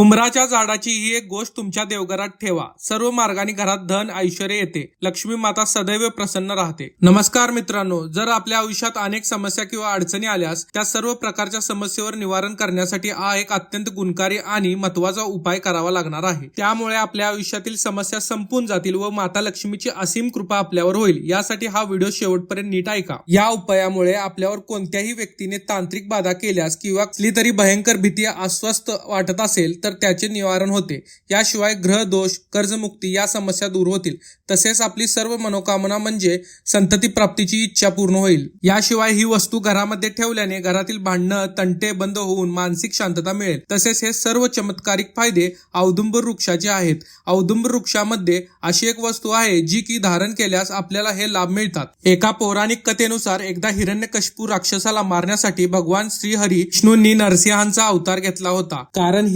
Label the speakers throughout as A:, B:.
A: हुमराच्या झाडाची ही एक गोष्ट तुमच्या देवघरात ठेवा. सर्व मार्गाने घरात धन ऐश्वर येते. लक्ष्मी माता सदैव प्रसन्न राहते. नमस्कार मित्रांनो जर आपल्या आयुष्यात अनेक समस्या किंवा अडचणी आल्यास त्या सर्व प्रकारच्या समस्येवर निवारण करण्यासाठी हा एक अत्यंत गुणकारी आणि महत्त्वाचा उपाय करावा लागणार आहे. त्यामुळे आपल्या आयुष्यातील समस्या संपून जातील व माता लक्ष्मीची असीम कृपा आपल्यावर होईल. यासाठी हा व्हिडिओ शेवटपर्यंत नीट ऐका. या उपायामुळे आपल्यावर कोणत्याही व्यक्तीने तांत्रिक बाधा केल्यास किंवा कसली तरी भयंकर भीती अस्वस्थ वाटत असेल तर त्याचे निवारण होते. याशिवाय ग्रह दोष कर्जमुक्ती या समस्या दूर होतील. तसेच आपली सर्व मनोकामना म्हणजे संतती प्राप्तीची इच्छा पूर्ण होईल. याशिवाय ही वस्तू घरामध्ये ठेवल्याने घरातील भांडणं तंटे बंद होऊन मानसिक शांतता मिळेल. तसेच हे सर्व चमत्कारिक फायदे औदुंबर वृक्षाचे आहेत. औदुंबर वृक्षामध्ये अशी एक वस्तू आहे जी की धारण केल्यास आपल्याला हे लाभ मिळतात. एका पौराणिक कथेनुसार एकदा हिरण्यकशिपू राक्षसाला मारण्यासाठी भगवान श्रीहरी विष्णूंनी नरसिंहांचा अवतार घेतला होता. कारण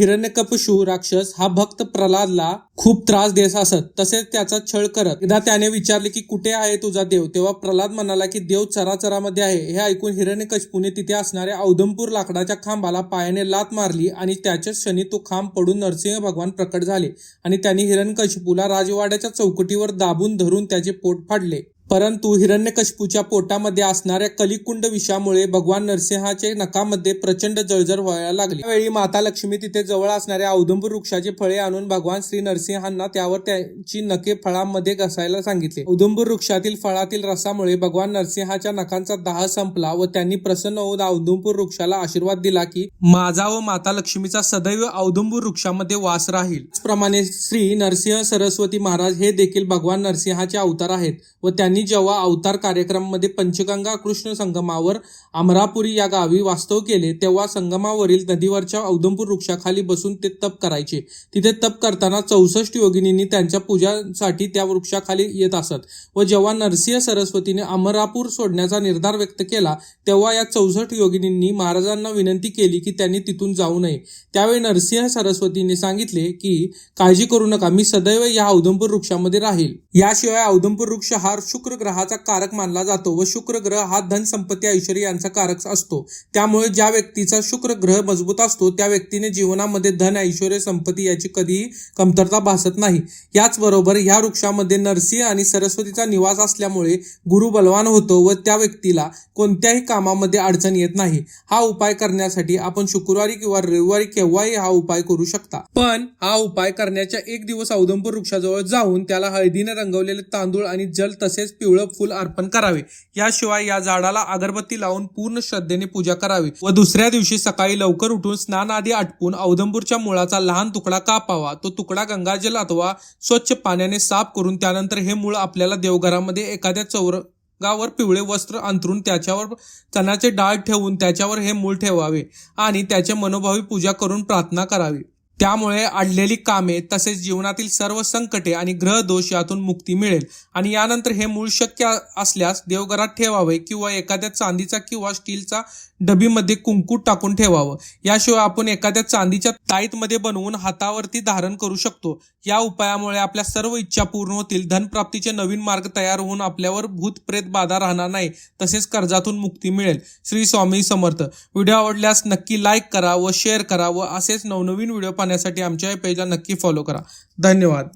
A: हिरण्यकपशू राक्षस हा भक्त प्रल्हादला खूप त्रास देत असत. तसेच त्याचा छळ करत. एकदा त्याने विचारले की कुठे आहे तुझा देव? तेव्हा प्रल्हाद म्हणाला की देव चराचरामध्ये आहे. हे ऐकून हिरण्यकशपूने तिथे असणाऱ्या औदमपूर लाकडाच्या खांबाला पायाने लात मारली आणि त्याच्याच क्षणी तो खांब पडून नरसिंह भगवान प्रकट झाले आणि त्यांनी हिरण्यकशिपूला राजवाड्याच्या चौकटीवर दाबून धरून त्याचे पोट फाडले. परंतु हिरण्यकशिपूच्या पोटामध्ये असणाऱ्या कलिकुंड विषामुळे भगवान नरसिंहाचे नकामध्ये प्रचंड जळजळ व्हायला लागली. त्यावेळी माता लक्ष्मी तिथे जवळ असणाऱ्या औदंबर वृक्षाचे फळे आणून भगवान श्री नरसिंहांना त्यावर त्यांची नखे फळांमध्ये घसायला सांगितले. औदंबर वृक्षातील फळातील रसामुळे भगवान नरसिंहाच्या नखांचा दाह संपला व त्यांनी प्रसन्न होऊन औदुंबर वृक्षाला आशीर्वाद दिला की माझा व माता लक्ष्मीचा सदैव औदुंबर वृक्षामध्ये वास राहील. त्याचप्रमाणे श्री नरसिंह सरस्वती महाराज हे देखील भगवान नरसिंहाचे अवतार आहेत व त्यांनी जेव्हा अवतार कार्यक्रमामध्ये पंचगंगा कृष्ण संगमावर अमरापुरी या गावी वास्तव केले तेव्हा संगमावरील नदीवरच्या औदंपूर वृक्षाखाली बसून ते तप करायचे. तिथे तप करताना चौसष्ट योगिनींनी त्यांच्या पूजासाठी त्या वृक्षाखाली येत असत व जेव्हा नरसिंह सरस्वतीने अमरापूर सोडण्याचा निर्धार व्यक्त केला तेव्हा या चौसष्ट योगिनींनी महाराजांना विनंती केली की त्यांनी तिथून जाऊ नये. त्यावेळी नरसिंह सरस्वतीने सांगितले की काळजी करू नका मी सदैव या औदंपूर वृक्षामध्ये राहील. याशिवाय औदंपूर वृक्ष हा शुक्र ग्रहाचा कारक मानला जातो व शुक्र ग्रह हा धन संपत्ती ऐश्वर यांचा कारक असतो. त्यामुळे ज्या व्यक्तीचा शुक्र ग्रह मजबूत असतो त्या व्यक्तीने जीवनामध्ये धन ऐश्वर संपत्ती याची कधीही कमतरता भासत नाही. याचबरोबर ह्या वृक्षामध्ये नरसिंह आणि सरस्वतीचा निवास असल्यामुळे गुरु बलवान होतो व त्या व्यक्तीला कोणत्याही कामामध्ये अडचण येत नाही. हा उपाय करण्यासाठी आपण शुक्रवारी किंवा रविवारी केव्हाही हा उपाय करू शकता. पण हा उपाय करण्याच्या एक दिवस औदंपूर वृक्षाजवळ जाऊन त्याला हळदीने रंगवलेले तांदूळ आणि जल तसेच पिवळं फुल अर्पण करावे. याशिवाय या झाडाला अगरबत्ती लावून पूर्ण श्रद्धेने पूजा करावी व दुसऱ्या दिवशी सकाळी लवकर उठून स्नान आधी आटपून औदंबूरच्या मुळाचा लहान तुकडा कापावा. तो तुकडा गंगाजल अथवा स्वच्छ पाण्याने साफ करून त्यानंतर हे मूळ आपल्याला देवघरामध्ये एखाद्या चौर गावर पिवळे वस्त्र अंथरून त्याच्यावर चण्याचे डाळ ठेवून त्याच्यावर हे मूळ ठेवावे आणि त्याचे मनोभावी पूजा करून प्रार्थना करावी. त्यामुळे अडलेली कामे तसेच जीवनातील सर्व संकटे आणि ग्रह दोष यातून मुक्ती मिळेल. आणि यानंतर हे मूळ शक्य असल्यास देवघरात ठेवावे किंवा एखाद्या चांदीचा किंवा स्टीलचा डबीमध्ये कुंकू टाकून ठेवावं. याशिवाय आपण एखाद्या चांदीच्या ताईतमध्ये बनवून हातावरती धारण करू शकतो. या उपायामुळे आपल्या सर्व इच्छा पूर्ण होतील. धनप्राप्तीचे नवीन मार्ग तयार होऊन आपल्यावर भूत प्रेत बाधा राहणार नाही. तसेच कर्जातून मुक्ती मिळेल. श्री स्वामी समर्थ. व्हिडिओ आवडल्यास नक्की लाईक करा व शेअर करा व असेच नवनवीन व्हिडिओ पाहण्यासाठी आमच्या या पेजला नक्की फॉलो करा. धन्यवाद.